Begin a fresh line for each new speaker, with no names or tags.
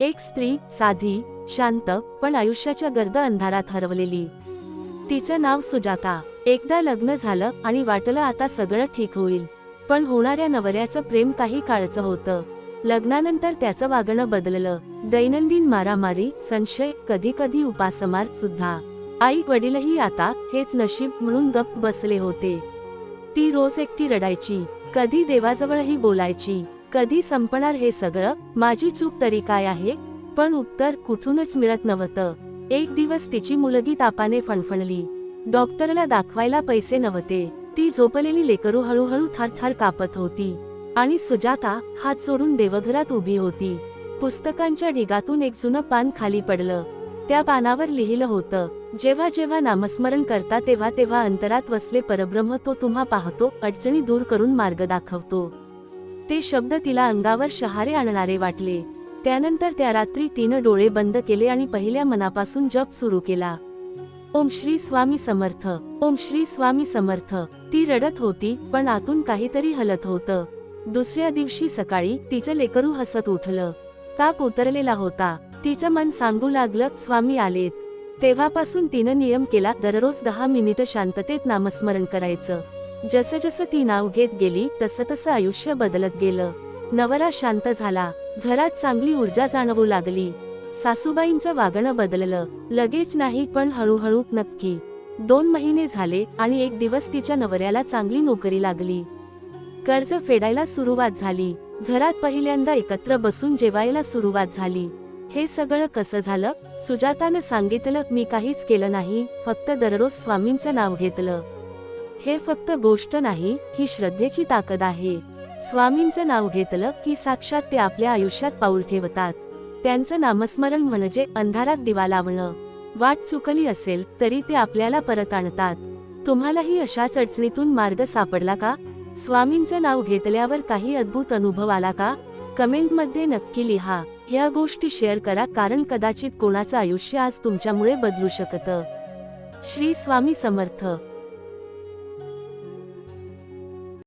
एक स्त्री साधी शांत पण आयुष्याच्या गर्द अंधारात हरवलेली. तिचं नाव सुजाता. एकदा लग्न झालं आणि वाटलं आता सगळं ठीक होईल. पण होणाऱ्या नवऱ्याचं प्रेम काही काळचं होतं. लग्नानंतर त्याचं वागणं बदललं. दैनंदिन मारामारी संशय कधी कधी उपासमार सुद्धा. आई वडीलही आता हेच नशीब म्हणून गप्प बसले होते. ती रोज एकटी रडायची. कधी देवाजवळही बोलायची. कधी संपणार हे सगळं? माझी चूक तरी काय आहे? पण उत्तर कुठूनच मिळत नव्हतं. एक दिवस तिची मुलगी तापाने फणफणली. डॉक्टरला दाखवायला पैसे नव्हते. ती झोपलेली लेकरू हळूहळू थारथार कापत होती. आणि सुजाता हात सोडून देवघरात उभी होती. पुस्तकांच्या ढिगातून एक जुनं पान खाली पडलं. त्या पानावर लिहिलं होतं जेव्हा जेव्हा नामस्मरण करता तेव्हा तेव्हा अंतरात वसले परब्रह्म तो तुम्हा पाहतो अडचणी दूर करून मार्ग दाखवतो. ते शब्द तिला अंगावर शहारे आणणारे वाटले. त्यानंतर त्या रात्री तिनं डोळे बंद केले आणि पहिल्या मनापासून जप सुरू केला. ओम श्री स्वामी समर्थ ओम श्री स्वामी समर्थ. ती रडत होती पण आतून काहीतरी हलत होतं. दुसऱ्या दिवशी सकाळी तिचं लेकरू हसत उठलं. ताप उतरलेला होता. तिचं मन सांगू लागलं स्वामी आलेत. तेव्हापासून तिनं नियम केला दररोज दहा मिनिटं शांततेत नामस्मरण करायचं. जसं जसं ती नाव घेत गेली तसं तसं आयुष्य बदलत गेलं. नवरा शांत झाला. घरात चांगली ऊर्जा जाणवू लागली. सासूबाईंचं वागणं बदललं. लगेच नाही पण हळूहळू नक्की. दोन महिने झाले आणि एक दिवस तिच्या नवऱ्याला चांगली नोकरी लागली. कर्ज फेडायला सुरुवात झाली. घरात पहिल्यांदा एकत्र बसून जेवायला सुरुवात झाली. हे सगळं कसं झालं? सुजातानं सांगितलं मी काहीच केलं नाही. फक्त दररोज स्वामींचं नाव घेतलं. हे फक्त गोष्ट नाही ही श्रद्धेची ताकद आहे. स्वामींचं नाव घेतलं की साक्षात ते आपल्या आयुष्यात पाऊल ठेवतात. त्यांचं नामस्मरण म्हणजे अंधारात दिवा लावणं. वाट चुकली असेल तरी ते आपल्याला परत आणतात. तुम्हालाही अशाच अडचणीतून मार्ग सापडला का? स्वामींचं नाव घेतल्यावर काही अद्भुत अनुभव आला का? कमेंटमध्ये नक्की लिहा. ह्या गोष्टी शेअर करा कारण कदाचित कोणाचं आयुष्य आज तुमच्यामुळे बदलू शकतं. श्री स्वामी समर्थ.